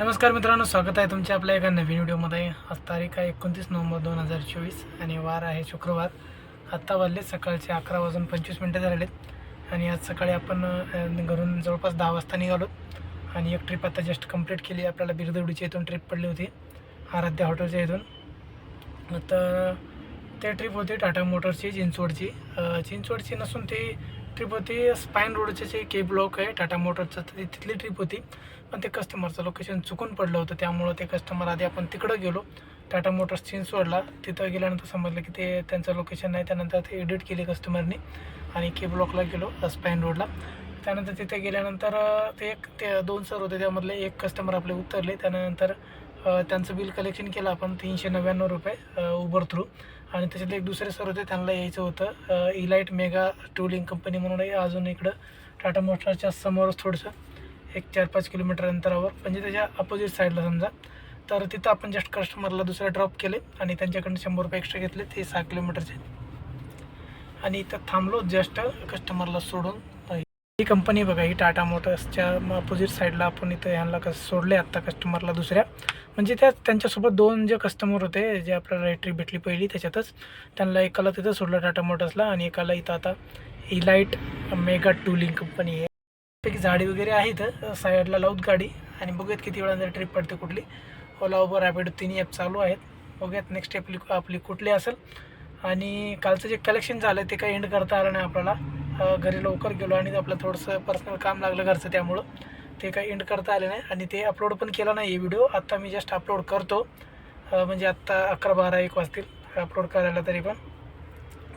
नमस्कार मित्रांनो स्वागत आहे तुमच्या आपल्या एका नवीन व्हिडिओमध्ये. आज तारीख आहे एकोणतीस नोव्हेंबर दोन हजार चोवीस आणि वार आहे शुक्रवार. आत्ता वाजले सकाळचे अकरा वाजून पंचवीस मिनटं झालेत आणि आज सकाळी आपण घरून जवळपास दहा वाजता निघालो आणि एक ट्रिप आता जस्ट कंप्लीट केली. आपल्याला बिरदवडीच्या इथून ट्रिप पडली होती आराध्या हॉटेलच्या इथून. तर ते ट्रिप होती टाटा मोटर्सची चिंचवडची. चिंचवडची नसून ती ट्रिप होती. स्पाईन रोडचे जे के ब्लॉक आहे टाटा मोटर्सचं तर ती तिथली ट्रिप होती. पण ते कस्टमरचं लोकेशन चुकून पडलं होतं. त्यामुळं ते कस्टमर आधी आपण तिकडं गेलो. टाटा मोटर्स चिंचवडला तिथं गेल्यानंतर समजलं की ते त्यांचं लोकेशन नाही. त्यानंतर ते एडिट केले कस्टमरनी आणि के ब्लॉकला गेलो स्पाईन रोडला. त्यानंतर तिथे गेल्यानंतर ते एक ते दोन सर होते. त्यामधले एक कस्टमर आपले उतरले. त्यानंतर त्यांचं बिल कलेक्शन केलं आपण तीनशे नव्याण्णव रुपये उबर थ्रू आणि त्याच्यातले एक दुसरे सर होते त्यांना यायचं होतं इलाईट मेगा टूलिंग कंपनी म्हणून अजून इकडं टाटा मोटर्सच्या समोरच थोडंसं एक चार पाच किलोमीटर अंतरावर. म्हणजे त्याच्या अपोजिट साईडला समजा. तर तिथं आपण जस्ट कस्टमरला दुसऱ्या ड्रॉप केले आणि त्यांच्याकडून शंभर रुपये एक्स्ट्रा घेतले. ते सहा किलोमीटरचे. आणि इथं थांबलो जस्ट कस्टमरला सोडून ही कंपनी बघा ही टाटा मोटर्सच्या अपोजिट साईडला आपण इथं ह्यांना कसं सोडले आत्ता कस्टमरला दुसऱ्या. म्हणजे त्या त्यांच्यासोबत दोन जे कस्टमर होते जे आपल्याला एंट्री भेटली पहिली त्याच्यातच त्यांना एकाला तिथं सोडलं टाटा मोटर्सला आणि एकाला इथं आता इलाईट मेगा टूलिंग कंपनी आहे. पैकी झाडी वगैरे आहेत साईडला लावत गाडी आणि बघूयात किती वेळा ट्रिप पडते कुठली. ओला उबर रॅपिड तिन्ही ॲप चालू आहेत. बघूयात नेक्स्ट आपली आपली कुठली असेल. आणि कालचं जे कलेक्शन झालं ते काही एंड करता आलं नाही आपल्याला. घरी लवकर गेलो आणि आपलं थोडंसं पर्सनल काम लागलं घरचं त्यामुळं. ते काही एंड करता आले नाही आणि ते अपलोड पण केलं नाही व्हिडिओ आत्ता मी जस्ट अपलोड करतो. म्हणजे आत्ता अकरा बारा एक वाजतील अपलोड करायला तरी पण.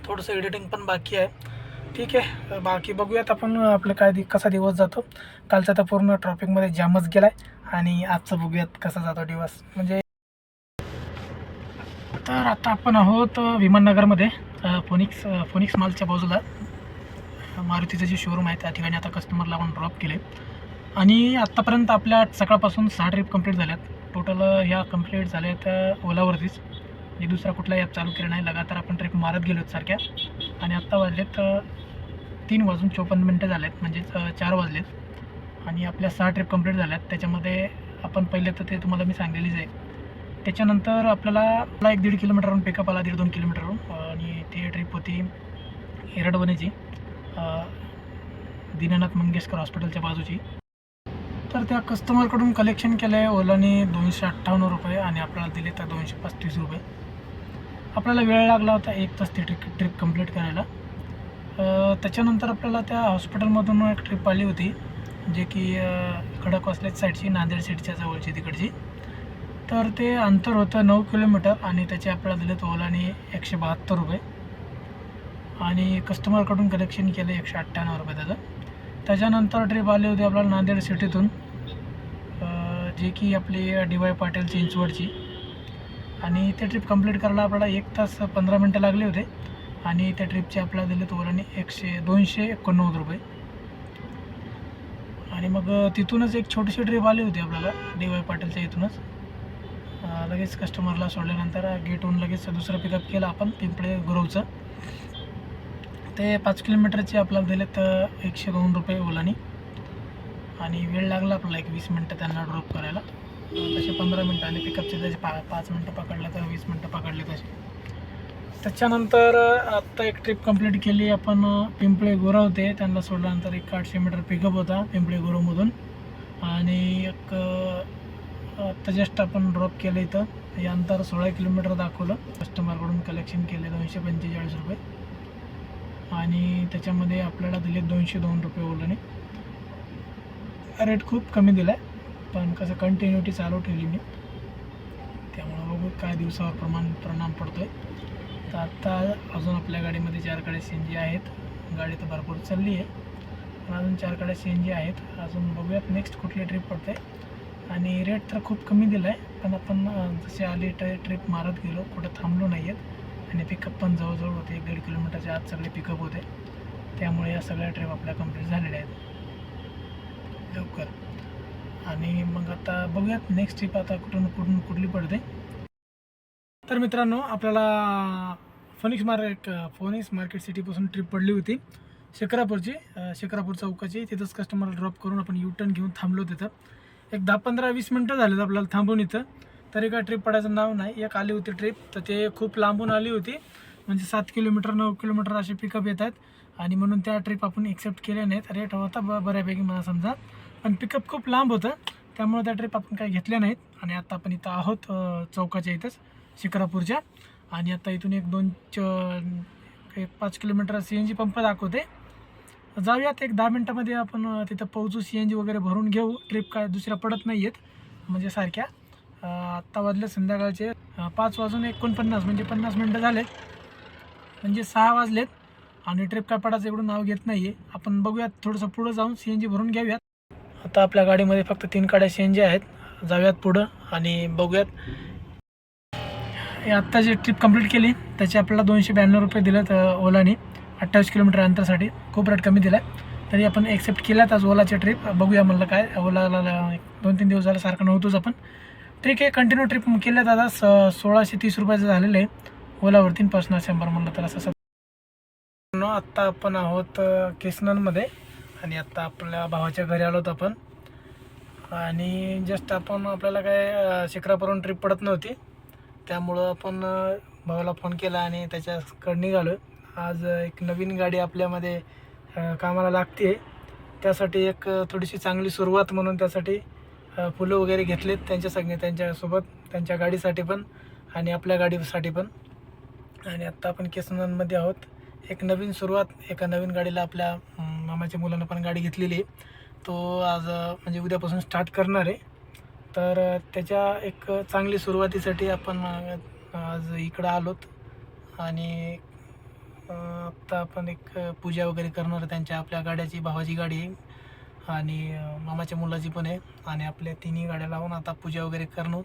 थोडंसं एडिटिंग पण बाकी आहे. ठीक आहे. बाकी बघूयात आपण आपलं काय दि कसा दिवस जातो. कालचा तर पूर्ण ट्रॉफिकमध्ये जामच गेला आहे आणि आजचं बघूयात कसा जातो दिवस. म्हणजे तर आता आपण आहोत विमाननगरमध्ये फोनिक्स फोनिक्स मॉलच्या बाजूला. मारुतीचं जे शोरूम आहे त्या ठिकाणी आता कस्टमरला आपण ड्रॉप केले. आणि आत्तापर्यंत आपल्या सकाळपासून सहा ट्रिप कंप्लीट झाल्यात. टोटल ह्या कंप्लीट झाल्या आहेत ओलावरतीच. म्हणजे दुसरा कुठला ॲप चालू केला नाही. लगातार आपण ट्रिप मारत गेलो सारख्या. आणि आत्ता वाजलेत तीन वाजून चोपन्न मिनटं झालेत. म्हणजेच चार वाजलेत. आणि आपल्या सहा ट्रिप कंप्लीट झाल्यात. त्याच्यामध्ये आपण पहिले तर ते तुम्हाला मी सांगलेलीच आहे. त्याच्यानंतर आपल्याला एक दीड किलोमीटरवरून पिकअप आला दीड दोन किलोमीटरवरून. आणि ती ट्रिप होती एरडवणीची. दीनानाथ मंगेशकर हॉस्पिटलच्या बाजूची. तर त्या कस्टमरकडून कलेक्शन केलं आहे ओलाने दोनशे अठ्ठावन्न रुपये आणि आपल्याला दिले तर दोनशे पस्तीस रुपये. आपल्याला वेळ लागला होता एक तास ती ट्रिप ट्रिप कंप्लीट करायला. त्याच्यानंतर आपल्याला त्या हॉस्पिटलमधून एक ट्रिप आली होती जे की खडक खडकवासल्याच साईडची नांदेड सिटीच्या जवळची तिकडची. तर ते अंतर होतं नऊ किलोमीटर आणि त्याचे आपल्याला दिलेत ओलाने एकशे बहात्तर रुपये. आणि कस्टमरकडून कलेक्शन केलं एकशे अठ्ठ्याण्णव रुपये त्याचं. त्याच्यानंतर ट्रिप आली होती आपल्याला नांदेड सिटीतून जे की आपली डी वाय पाटील चिंचवडची आणि ते ट्रिप कंप्लीट करायला आपल्याला एक तास पंधरा मिनटं लागले होते. आणि त्या ट्रिपचे आपल्याला दिले ओलाने एकशे दोनशे एकोणनव्वद रुपये. आणि मग तिथूनच एक छोटीशी ट्रिप आली होती आपल्याला डी वाय पाटीलच्या इथूनच. लगेच कस्टमरला सोडल्यानंतर गेटहून लगेच दुसरं पिकअप केलं आपण पिंपळे ग्रोवचं. ते पाच किलोमीटरचे आपल्याला दिलेत एकशे दोन रुपये ओलानी. आणि वेळ लागला आपल्याला एक वीस मिनटं त्यांना ड्रॉप करायला. तसे पंधरा मिनटं आणि पिकअपचे जसे पा पाच मिनटं पकडले तर वीस मिनटं पकडले तसे. त्याच्यानंतर आत्ता एक ट्रिप कंप्लीट केली आपण पिंपळे गोरा होते त्यांना सोडल्यानंतर एक आठशे मीटर पिकअप होता पिंपळे गोरामधून आणि एक आत्ता जस्ट आपण ड्रॉप केलं इथं. यानंतर सोळा किलोमीटर दाखवलं. कस्टमरकडून कलेक्शन केले दोनशे पंचेचाळीस रुपये. आणि त्याच्यामध्ये आपल्याला दिले दोनशे दोन रुपये ओलाने. रेट खूप कमी दिला आहे पण कसं कंटिन्युटी चालू ठेवली मी. त्यामुळं बघू काय दिवसावर प्रमाण परिणाम पडतो आहे तर आत्ता अजून आपल्या गाडीमध्ये चार गाड्या सी एन जी आहेत. गाडी तर भरपूर चालली आहे. पण अजून चार गाड्या सी एन जी आहेत. अजून बघूयात नेक्स्ट कुठली ट्रिप पडते. आणि रेट तर खूप कमी दिला आहे पण आपण जशी जसे आली ट्रिप मारत गेलो कुठं थांबलो नाही आहेत आणि पिकअप पण जवळजवळ होते एक दीड किलोमीटरच्या आत सगळे पिकअप होते. त्यामुळे या सगळ्या ट्रिप आपल्या कंप्लीट झालेल्या आहेत. लवकर. आणि मग आता बघूयात नेक्स्ट ट्रिप आता कुठून कुठून कुठली पडते. तर मित्रांनो आपल्याला फोनिक्स मार्केट फोनिक्स मार्केट सिटीपासून ट्रिप पडली होती. शेखरापूरची शेखरापूर शिक्रापूर चौकाची. तिथंच कस्टमरला ड्रॉप करून आपण यू टर्न घेऊन थांबलो तिथं. एक दहा पंधरा वीस मिनटं झालेत आपल्याला थांबून इथं. तरी काय ट्रिप पडायचं नाव नाही. एक आली होती ट्रिप तर ते खूप लांबून आली होती. म्हणजे सात किलोमीटर नऊ किलोमीटर असे पिकअप येत आहेत. आणि म्हणून त्या ट्रिप आपण एक्सेप्ट केल्या नाहीत. रेट होता ब बऱ्यापैकी मला समजा. पण पिकअप खूप लांब होतं. त्यामुळे त्या ट्रिप आपण काही घेतल्या नाहीत. आणि आता आपण इथं आहोत चौकाच्या इथंच शिकरापूरच्या आणि आता इथून एक दोन च एक पाच kilometre C N G pump दाखवते. जाऊयात एक दहा मिनटामध्ये आपण तिथं पोहोचू सी एन जी वगैरे भरून घेऊ. ट्रिप काय दुसऱ्या पडत नाही आहेत म्हणजे सारख्या. आत्ता वाजले संध्याकाळचे पाच वाजून एकोणपन्नास म्हणजे पन्नास मिनटं झालेत. म्हणजे सहा वाजलेत आणि ट्रिप काय एवढं नाव घेत नाही आहे आपण बघूयात थोडंसं पुढं जाऊन सी एन जी भरून घेऊयात आता आपल्या गाडीमध्ये फक्त तीन गाड्या सी एन जी आहेत. जाऊयात पुढं आणि बघूयात. हे आत्ता जी ट्रिप कंप्लीट केली त्याचे आपल्याला दोनशे ब्याण्णव रुपये दिलेत ओलाने. अठ्ठावीस किलोमीटर अंतरासाठी खूप रेट कमी दिला तरी आपण एक्सेप्ट केल्यात आज ओलाची ट्रिप बघूया म्हणलं काय ओलाला दोन तीन दिवस झालं सारखं नव्हतोच आपण. ठीक आहे कंटिन्यू ट्रिप केल्या दादा. स सोळाशे तीस रुपयाचं झालेलं आहे. ओलावरती पासून शंभर म्हणलं तर असं आत्ता आपण आहोत किसनमध्ये आणि आत्ता आपल्या भावाच्या घरी आलो होतो आपण. आणि जस्ट आपण आपल्याला काय शिखरापर्यंत ट्रिप पडत नव्हती. त्यामुळं आपण भावाला फोन केला आणि त्याच्याकडे निघालो आज एक नवीन गाडी आपल्यामध्ये कामाला लागते त्यासाठी एक थोडीशी चांगली सुरुवात म्हणून त्यासाठी फुलं वगैरे घेतलेत त्यांच्या सगळे त्यांच्यासोबत त्यांच्या गाडीसाठी पण आणि आपल्या गाडीसाठी पण. आणि आत्ता आपण केसनमध्ये आहोत. एक नवीन सुरुवात एका नवीन गाडीला आपल्या मामाच्या मुलानं पण गाडी घेतलेली आहे. तो आज म्हणजे उद्यापासून स्टार्ट करणार आहे. तर त्याच्या एक चांगली सुरुवातीसाठी आपण आज इकडं आलोत. आणि आत्ता आपण एक पूजा वगैरे करणार आहे त्यांच्या आपल्या गाड्याची भावाची गाडी आहे. आणि मामाच्या मुलाची पण आहे. आणि आपल्या तिन्ही गाड्या लावून आता पूजा वगैरे करून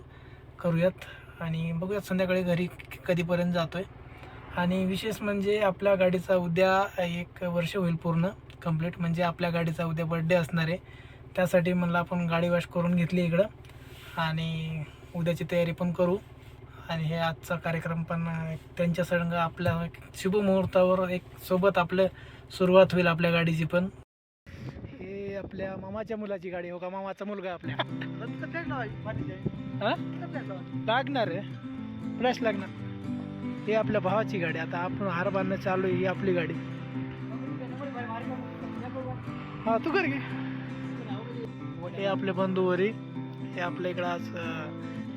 करूयात. आणि बघूयात संध्याकाळी घरी कधीपर्यंत जातो आहे आणि विशेष म्हणजे आपल्या गाडीचा उद्या एक वर्ष होईल पूर्ण कंप्लीट. म्हणजे आपल्या गाडीचा उद्या बड्डे असणार आहे. त्यासाठी म्हणलं आपण गाडी वॉश करून घेतली इकडं. आणि उद्याची तयारी पण करू. आणि हे आजचा कार्यक्रम पण त्यांच्या संग आपल्या शुभमुहूर्तावर शुभ मुहूर्तावर एक सोबत आपलं सुरुवात होईल आपल्या गाडीची पण. आपल्या मामाच्या मुलाची गाडी हो का? मामाचा मुलगा आपल्या. हा? लागणार आहे. फ्लॅश लागणार. ही आपल्या भावाची गाडी. आता आपण हार बांधणं चालू आहे ही आपली गाडी. हा तू कर हे आपले बंधू वरी. हे आपल्या इकडं आज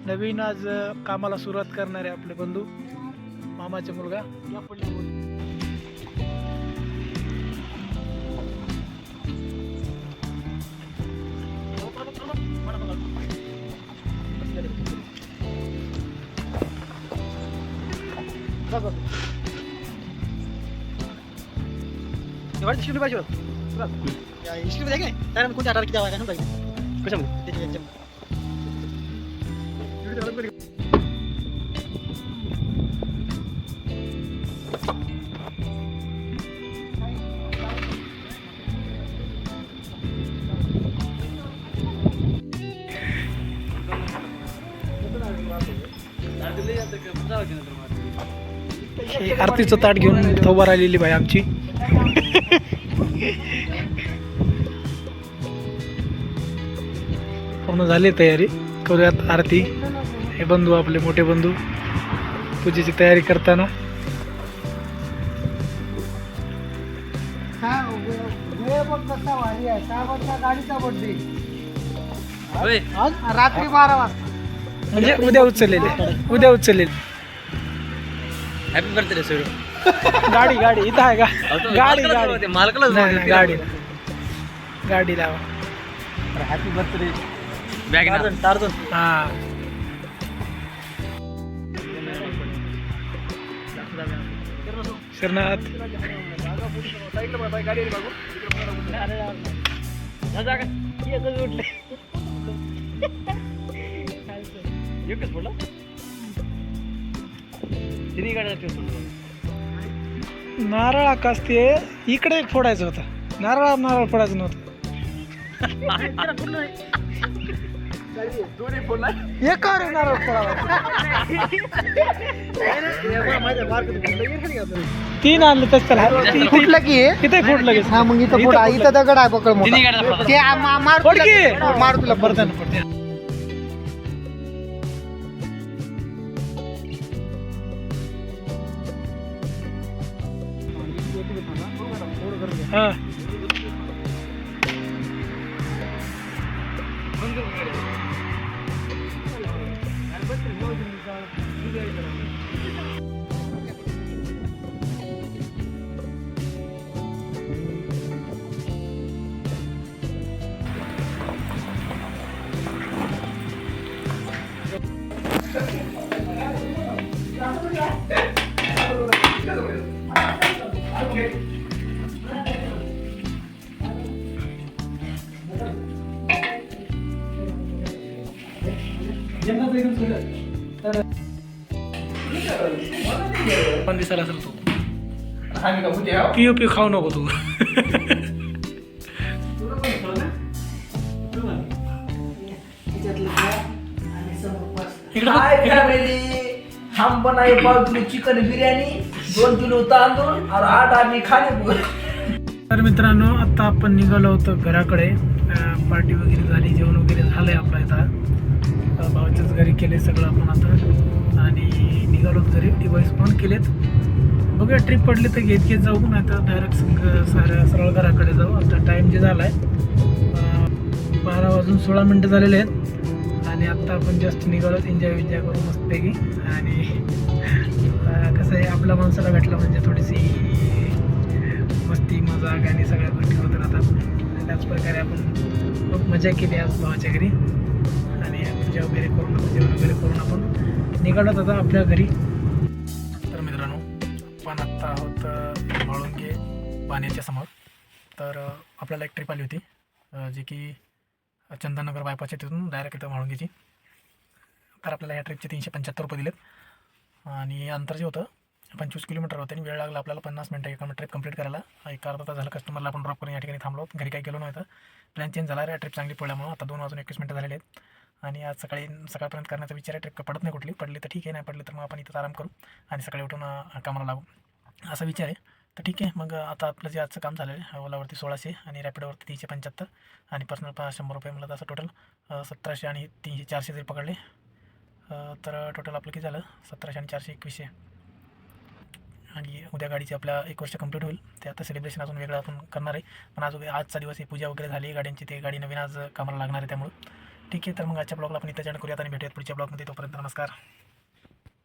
नवीन आज कामाला सुरुवात करणारे आपले बंधू. मामाचे मुलगा. इस्क्रीम पाहिजे इस्क्रीम आहे की नाही कोणत्या आधार किती आहे पाहिजे कशामध्ये हे आरतीचं ताट घेऊन थोबार आलेली बाई आमची. पूर्ण झाली तयारी. करूयात आरती. हे बंधू आपले मोठे बंधू. पूजेची तयारी करताना. रात्री बारा वाजता. म्हणजे उद्या उचललेले उद्या उचललेले हॅपी बर्थडे सर गाडी गाडी इथं आहे का? गाडी गाडी. मालकाला गाडी. गाडी लावा. हॅपी बर्थडे बॅग टार्झन हा. श्रीनाथ. एकच गाड्या नारळ आकाश ते इकडे एक फोडायचं होतं. नारळ नारळ फोडायचं नव्हतं. एकावर येणार तीन आणलं तस त्याला. फुटलं की? किती फूट लगेच हा मग इथं फुट इथं दगड आहे पकड. ते मार की. मार तुला पडतं पण दिसायला असेल तू. पिओ पिओ खाऊ नको तू. हम बनाए पाव किलो चिकन बिर्याणी दोन किलो तांदूळ और आठ तर मित्रांनो आता आपण निघालो होतो घराकडे. पार्टी वगैरे झाली जेवण वगैरे झालंय आपलं इथं. भावाच्याच घरी केले सगळं आपण आता. निघालो तरी डिवाईस ऑन केलेत. बघूया ट्रिप पडली तर घेत घेत जाऊ. नाही तर डायरेक्ट साऱ्या सरळ घराकडे जाऊ. आता टाईम जे झाला आहे बारा वाजून सोळा मिनटं झालेले आहेत. आणि आत्ता आपण जस्ट निघालो एन्जॉय विन्जॉय करू मस्तपैकी. आणि कसं आहे आपल्या माणसाला भेटला म्हणजे थोडीशी मस्ती मजा आणि सगळ्या गोष्टी होत राहतात. त्याचप्रकारे त्याच प्रकारे आपण खूप मजा केली आज भावाच्या घरी. आणि पूजा वगैरे करून आता जेवण वगैरे करून आपण निघालो आता आपल्या घरी. तर मित्रांनो आपण आत्ता आहोत अ, म्हाळुंगे पाण्याच्या समोर. तर आपल्याला एक ट्रिप आली होती जी की चंदननगर बायपासच्या तिथून डायरेक्ट इथं म्हाळुंगेची. तर आपल्याला या ट्रिपचे तीनशे पंच्याहत्तर रुपये दिलेत. आणि अंतर जे होतं पंचवीस किलोमीटर होतं आणि वेळ लागला आपल्याला पन्नास मिनटं एका ट्रिप कंप्लीट करायला. एक अर्धा तास झालं कस्टमरला आपण ड्रॉप करून या ठिकाणी थांबलो. घरी काही गेलो नव्हतं. प्लॅन चेंज झाला. रे ट्रिप चांगली पडल्यामुळं आता दोन वाजून एकवीस मिनटं झालेले आहेत. आणि आज सकाळी सकाळपर्यंत करण्याचा विचार आहे ट्रिप पडत नाही कुठली. पडली तर ठीक आहे नाही पडली तर मग आपण इथं आराम करू आणि सकाळी उठून कामाला लागू. असा विचार आहे. तर ठीक आहे मग आता आपलं जे आजचं काम झालेलं आहे ओलावरती सोळाशे आणि रॅपिडोवरती तीनशे पंच्याहत्तर आणि पर्सनल पा शंभर रुपये मला तसं टोटल सतराशे आणि तीनशे चारशे जरी पकडले तर टोटल आपलं किती झालं? सतराशे आणि चारशे एकवीसशे. आणि उद्या गाडीची आपल्या एक वर्ष कंप्लीट होईल. ते आता सेलिब्रेशन अजून वेगळं आपण करणार आहे. पण आज आजचा दिवस ही पूजा वगैरे झाली गाड्यांची ते गाडी नवीन आज कामाला लागणार आहे त्यामुळं. ठीक आहे तर मग आजच्या ब्लॉगला आपण इथं जॉईन करूयात आणि भेटूयात पुढच्या ब्लॉगमध्ये. तोपर्यंत नमस्कार.